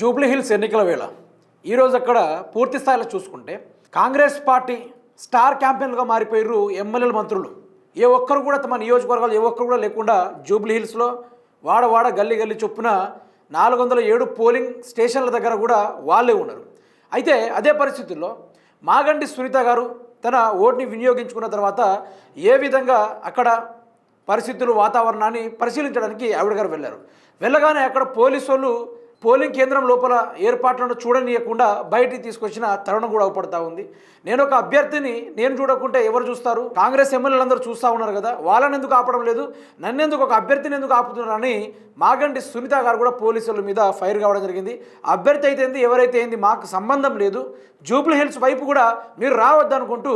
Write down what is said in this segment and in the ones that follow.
జూబ్లీహిల్స్ ఎన్నికల వేళ ఈరోజు అక్కడ పూర్తి స్థాయిలో చూసుకుంటే కాంగ్రెస్ పార్టీ స్టార్ క్యాంపెయిన్గా మారిపోయారు ఎమ్మెల్యేల మంత్రులు. ఏ ఒక్కరు కూడా తమ నియోజకవర్గాలు ఏ ఒక్కరు కూడా లేకుండా జూబ్లీ హిల్స్లో వాడ వాడ గల్లీ గల్లీ చొప్పున నాలుగు వందల ఏడు పోలింగ్ స్టేషన్ల దగ్గర కూడా వాళ్ళే ఉన్నారు. అయితే అదే పరిస్థితుల్లో మాగండి సునీత గారు తన ఓటుని వినియోగించుకున్న తర్వాత ఏ విధంగా అక్కడ పరిస్థితులు వాతావరణాన్ని పరిశీలించడానికి ఆవిడ గారు వెళ్ళారు. వెళ్ళగానే అక్కడ పోలీసు వాళ్ళు పోలింగ్ కేంద్రం లోపల ఏర్పాట్లను చూడనీయకుండా బయటికి తీసుకొచ్చిన తరుణం కూడా అవపడతా ఉంది. నేను ఒక అభ్యర్థిని నేను చూడకుంటే ఎవరు చూస్తారు? కాంగ్రెస్ ఎమ్మెల్యేలు అందరూ చూస్తూ ఉన్నారు కదా. వాళ్ళని ఎందుకు ఆపడం లేదు? నన్నెందుకు ఒక అభ్యర్థిని ఎందుకు ఆపుతున్నారని మాగంటి సునీత గారు కూడా పోలీసుల మీద ఫైర్ కావడం జరిగింది. అభ్యర్థి అయితే ఏంది? ఎవరైతే ఏంది? మాకు సంబంధం లేదు. జూబ్లీ హిల్స్ వైపు కూడా మీరు రావద్దనుకుంటూ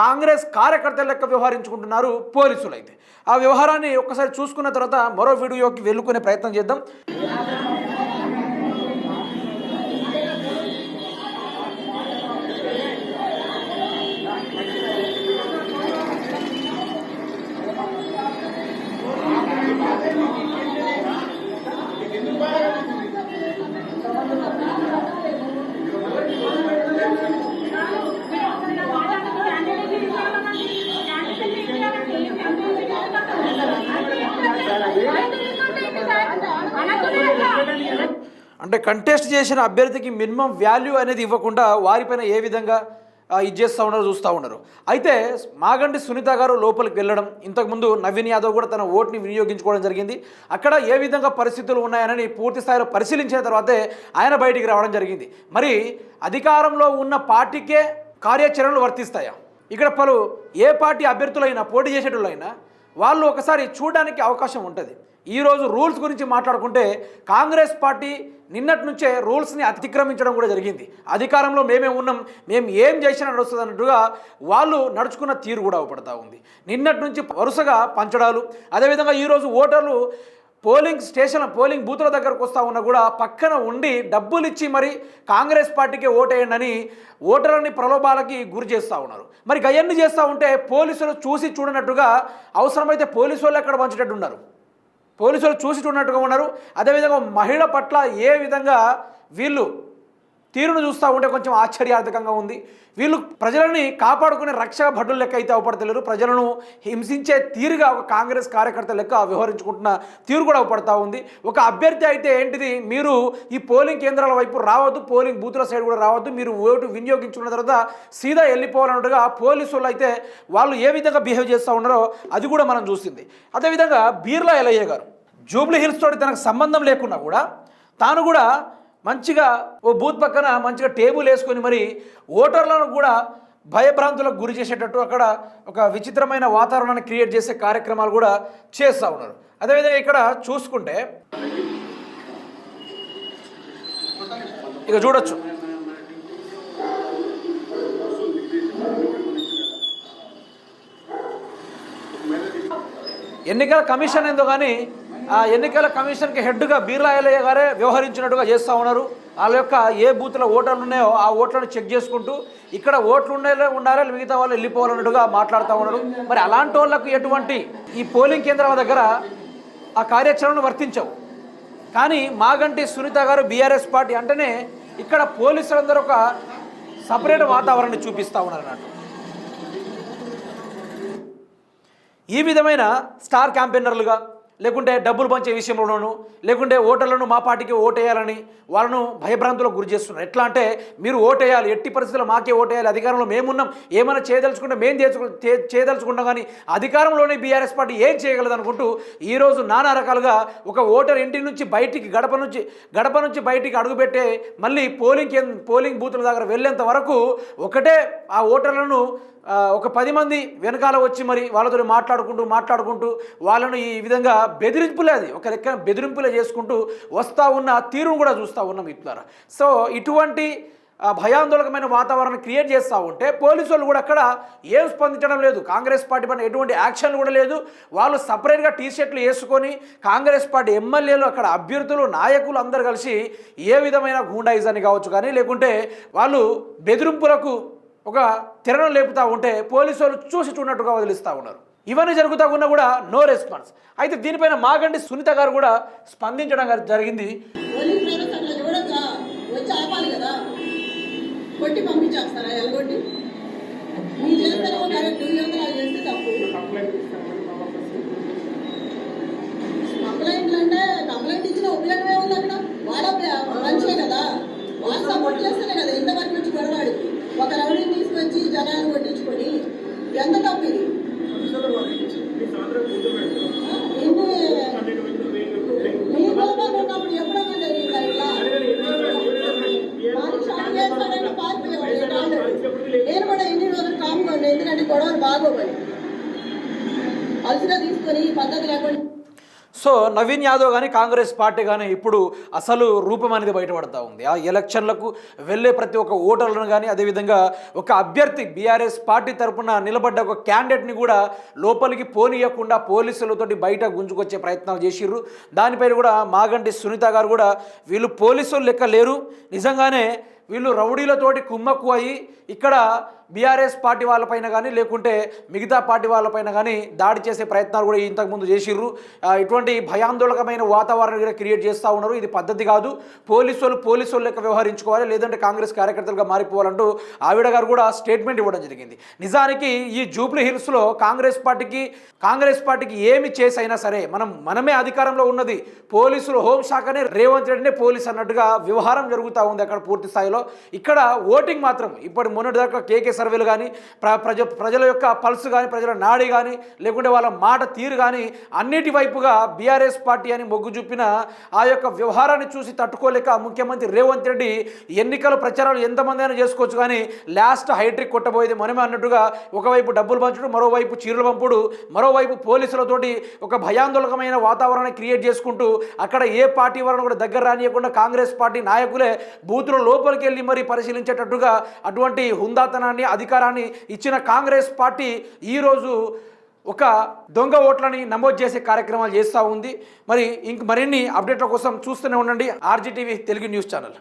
కాంగ్రెస్ కార్యకర్తల లెక్క వ్యవహరించుకుంటున్నారు పోలీసులు అయితే ఆ వ్యవహారాన్ని ఒక్కసారి చూసుకున్న తర్వాత మరో వీడియోకి వెళ్ళుకునే ప్రయత్నం చేద్దాం. అంటే కంటెస్ట్ చేసిన అభ్యర్థికి మినిమం వాల్యూ అనేది ఇవ్వకుండా వారిపైన ఏ విధంగా ఇది చేస్తూ ఉన్నారో చూస్తూ ఉన్నారు. అయితే మాగండి సునీత గారు లోపలికి వెళ్ళడం ఇంతకుముందు నవీన్ యాదవ్ కూడా తన ఓటుని వినియోగించుకోవడం జరిగింది. అక్కడ ఏ విధంగా పరిస్థితులు ఉన్నాయని పూర్తి స్థాయిలో పరిశీలించిన తర్వాతే ఆయన బయటికి రావడం జరిగింది. మరి అధికారంలో ఉన్న పార్టీకే కార్యాచరణలు వర్తిస్తాయా? ఇక్కడ పలు ఏ పార్టీ అభ్యర్థులైనా పోటీ చేసేటోళ్ళైనా వాళ్ళు ఒకసారి చూడడానికి అవకాశం ఉంటుంది. ఈరోజు రూల్స్ గురించి మాట్లాడుకుంటే కాంగ్రెస్ పార్టీ నిన్నటి నుంచే రూల్స్ని అతిక్రమించడం కూడా జరిగింది. అధికారంలో మేమే ఉన్నాం మేము ఏం చేసినా నడుస్తుంది అన్నట్టుగా వాళ్ళు నడుచుకున్న తీరు కూడా అవపడతా ఉంది. నిన్నటి నుంచి వరుసగా పంచడాలు అదేవిధంగా ఈరోజు ఓటర్లు పోలింగ్ స్టేషన్ పోలింగ్ బూతుల దగ్గరకు వస్తూ ఉన్నా కూడా పక్కన ఉండి డబ్బులు ఇచ్చి మరి కాంగ్రెస్ పార్టీకి ఓటేయండి అని ఓటర్లని ప్రలోభాలకి గురి చేస్తూ ఉన్నారు. మరి గయన్ని చేస్తూ ఉంటే పోలీసులు చూసి చూడనట్టుగా అవసరమైతే పోలీసు వాళ్ళు ఎక్కడ పంచేటట్టు ఉన్నారు? పోలీసులు చూసి ఉన్నట్టుగా ఉన్నారు. అదేవిధంగా మహిళ పట్ల ఏ విధంగా వీళ్ళు తీరును చూస్తూ ఉంటే కొంచెం ఆశ్చర్యార్థకంగా ఉంది. వీళ్ళు ప్రజలని కాపాడుకునే రక్షక భటుల లెక్క అయితే అవపడతలేరు. ప్రజలను హింసించే తీరుగా ఒక కాంగ్రెస్ కార్యకర్త లెక్క వ్యవహరించుకుంటున్న తీరు కూడా అవపడతా ఉంది. ఒక అభ్యర్థి అయితే ఏంటిది? మీరు ఈ పోలింగ్ కేంద్రాల వైపు రావద్దు పోలింగ్ బూతుల సైడ్ కూడా రావద్దు. మీరు ఓటు వినియోగించుకున్న తర్వాత సీదా వెళ్ళిపోవాలన్నట్టుగా పోలీసులు అయితే వాళ్ళు ఏ విధంగా బిహేవ్ చేస్తూ ఉన్నారో అది కూడా మనం చూసింది. అదేవిధంగా బీర్లా ఎలయ్య గారు జూబ్లీ హిల్స్ తోటి తనకు సంబంధం లేకున్నా కూడా తాను కూడా మంచిగా ఓ బూత్ పక్కన మంచిగా టేబుల్ వేసుకొని మరి ఓటర్లను కూడా భయభ్రాంతులకు గురి చేసేటట్టు అక్కడ ఒక విచిత్రమైన వాతావరణాన్ని క్రియేట్ చేసే కార్యక్రమాలు కూడా చేస్తూ ఉన్నారు. అదేవిధంగా ఇక్కడ చూసుకుంటే ఇక చూడొచ్చు. ఎన్నికల కమిషన్ ఏందో కానీ ఆ ఎన్నికల కమిషన్కి హెడ్గా బీర్లా ఎల్లయ్య గారే వ్యవహరించినట్టుగా చేస్తూ ఉన్నారు. వాళ్ళ యొక్క ఏ బూత్లో ఓటర్లు ఉన్నాయో ఆ ఓట్లను చెక్ చేసుకుంటూ ఇక్కడ ఓట్లు ఉండే ఉండాలి మిగతా వాళ్ళు వెళ్ళిపోవాలన్నట్టుగా మాట్లాడుతూ ఉన్నారు. మరి అలాంటి వాళ్ళకు ఎటువంటి ఈ పోలింగ్ కేంద్రాల దగ్గర ఆ కార్యాచరణను వర్తించవు. కానీ మాగంటి సునీత గారు బీఆర్ఎస్ పార్టీ అంటేనే ఇక్కడ పోలీసులందరూ ఒక సపరేట్ వాతావరణాన్ని చూపిస్తూ ఉన్నారు అన్నట్టు. ఈ విధమైన స్టార్ క్యాంపెయినర్లుగా లేకుంటే డబ్బులు పంచే విషయంలోనూ లేకుంటే ఓటర్లను మా పార్టీకి ఓటేయాలని వాళ్ళను భయభ్రాంతులకు గురి చేస్తున్నారు. ఎట్లా అంటే మీరు ఓటేయాలి ఎట్టి పరిస్థితుల్లో మాకే ఓటేయాలి అధికారంలో మేమున్నాం ఏమైనా చేయదలుచుకుంటే మేము చేసుకు చేయదలుచుకుంటాం కానీ అధికారంలోనే బీఆర్ఎస్ పార్టీ ఏం చేయగలదు అనుకుంటూ ఈరోజు నానా రకాలుగా ఒక ఓటర్ ఇంటి నుంచి బయటికి గడప నుంచి గడప నుంచి బయటికి అడుగుపెట్టే మళ్ళీ పోలింగ్ పోలింగ్ బూతుల దగ్గర వెళ్ళేంత వరకు ఒకటే ఆ ఓటర్లను ఒక పది మంది వెనకాల వచ్చి మరి వాళ్ళతో మాట్లాడుకుంటూ మాట్లాడుకుంటూ వాళ్ళను ఈ విధంగా బెదిరింపులే అది ఒక లెక్క బెదిరింపులే చేసుకుంటూ వస్తూ ఉన్న తీరును కూడా చూస్తూ ఉన్నాం ఇట్లారా సో ఇటువంటి భయాందోళకమైన వాతావరణం క్రియేట్ చేస్తూ ఉంటే పోలీసు వాళ్ళు కూడా అక్కడ ఏం స్పందించడం లేదు. కాంగ్రెస్ పార్టీ పైన ఎటువంటి యాక్షన్ కూడా లేదు. వాళ్ళు సపరేట్గా టీ షర్ట్లు వేసుకొని కాంగ్రెస్ పార్టీ ఎమ్మెల్యేలు అక్కడ అభ్యర్థులు నాయకులు అందరు కలిసి ఏ విధమైన గూండాయిజాన్ని కావచ్చు కానీ లేకుంటే వాళ్ళు బెదిరింపులకు ఒక తిరణం లేపుతూ ఉంటే పోలీసు వాళ్ళు చూసి చూడనట్టుగా వదిలిస్తూ ఉన్నారు. ఇవన్నీ జరుగుతా ఉన్నా కూడా నో రెస్పాన్స్. అయితే దీనిపైన మాగండి సునీత గారు కూడా స్పందించడం జరిగింది. పోలీస్ వ్యవస్థ అట్లా చూడక వచ్చి ఆపాలి కదా కొట్టి పంపించేస్తారా ఎలగొట్టి మీరు చేస్తేనేమో కరెక్ట్ యువతలు వాళ్ళు చేస్తే తప్పు కంప్లైంట్లు అంటే కంప్లైంట్ ఇచ్చిన ఉపయోగమే ఉంది అక్కడ వాళ్ళ ప- మంచిదే కదా వాళ్ళు సపోర్ట్ చేస్తేనే కదా ఎంతవరకు వచ్చి గొడవాడికి ఒక రౌడీని తీసుకొచ్చి జనాలు కొట్టించుకొని ఎంత తప్పు ఇది ఆ? ఎన్ని మీ లోపల ఉన్నప్పుడు ఎప్పుడన్నా జరిగిందా ఇట్లా వారికి షాక్ చేస్తాడంటే పారిపోయేవాడు ఈ కాళ్ళు. నేను కూడా ఎన్ని రోజులు కామ్గా ఉండే ఎందుకంటే గొడవలు బాగోవాలి లేకుండా. సో నవీన్ యాదవ్ కానీ కాంగ్రెస్ పార్టీ కానీ ఇప్పుడు అసలు రూపం అనేది బయటపడతా ఉంది. ఆ ఎలక్షన్లకు వెళ్ళే ప్రతి ఒక్క ఓటర్లను కానీ అదేవిధంగా ఒక అభ్యర్థి బీఆర్ఎస్ పార్టీ తరపున నిలబడ్డ ఒక క్యాండిడేట్ని కూడా లోపలికి పోనీయకుండా పోలీసులతోటి బయట గుంజుకొచ్చే ప్రయత్నాలు చేసిర్రు. దానిపైన కూడా మాగంటి సునీత గారు కూడా వీళ్ళు పోలీసులు లెక్క లేరు నిజంగానే వీళ్ళు రౌడీలతోటి కుమ్మక్కు అయ్యి ఇక్కడ బీఆర్ఎస్ పార్టీ వాళ్ళపైన కానీ లేకుంటే మిగతా పార్టీ వాళ్ళపైన కానీ దాడి చేసే ప్రయత్నాలు కూడా ఇంతకుముందు చేసిర్రు. ఇటువంటి భయాందోళకమైన వాతావరణం కూడా క్రియేట్ చేస్తూ ఉన్నారు. ఇది పద్ధతి కాదు. పోలీసు వాళ్ళు పోలీసు వాళ్ళు లెక్క వ్యవహరించుకోవాలి. లేదంటే కాంగ్రెస్ కార్యకర్తలుగా మారిపోవాలంటూ ఆవిడ గారు కూడా స్టేట్మెంట్ ఇవ్వడం జరిగింది. నిజానికి ఈ జూబ్లీ హిల్స్లో కాంగ్రెస్ పార్టీకి కాంగ్రెస్ పార్టీకి ఏమి చేసి అయినా సరే మనం మనమే అధికారంలో ఉన్నది. పోలీసులు హోంశాఖనే రేవంత్ రెడ్డినే పోలీస్ అన్నట్టుగా వ్యవహారం జరుగుతూ ఉంది అక్కడ పూర్తి స్థాయిలో. ఇక్కడ ఓటింగ్ మాత్రం ఇప్పటి మొన్నటి దాకా కేకే సర్వేలు కానీ ప్ర ప్రజ ప్రజల యొక్క పల్స్ కానీ ప్రజల నాడి కానీ లేకుంటే వాళ్ళ మాట తీరు కానీ అన్నిటి వైపుగా బీఆర్ఎస్ పార్టీ అని మొగ్గు చూపిన ఆ యొక్క వ్యవహారాన్ని చూసి తట్టుకోలేక ముఖ్యమంత్రి రేవంత్ రెడ్డి ఎన్నికల ప్రచారాలు ఎంతమంది అయినా చేసుకోవచ్చు కానీ లాస్ట్ హైట్రిక్ కొట్టబోయేది మనమే అన్నట్టుగా ఒకవైపు డబ్బులు పంచుడు మరోవైపు చీరలు పంపుడు మరోవైపు పోలీసులతోటి ఒక భయాందోళకమైన వాతావరణాన్ని క్రియేట్ చేసుకుంటూ అక్కడ ఏ పార్టీ వాళ్ళని కూడా దగ్గర రానియకుండా కాంగ్రెస్ పార్టీ నాయకులే బూతుల లోపలికి వెళ్ళి మరీ పరిశీలించేటట్టుగా అటువంటి హుందాతనాన్ని అధికారాన్ని ఇచ్చిన కాంగ్రెస్ పార్టీ ఈరోజు ఒక దొంగ ఓట్లని నమోదు చేసే కార్యక్రమాలు చేస్తూ ఉంది. మరి ఇంక మరిన్ని అప్డేట్ల కోసం చూస్తూనే ఉండండి. RGTV Telugu news channel.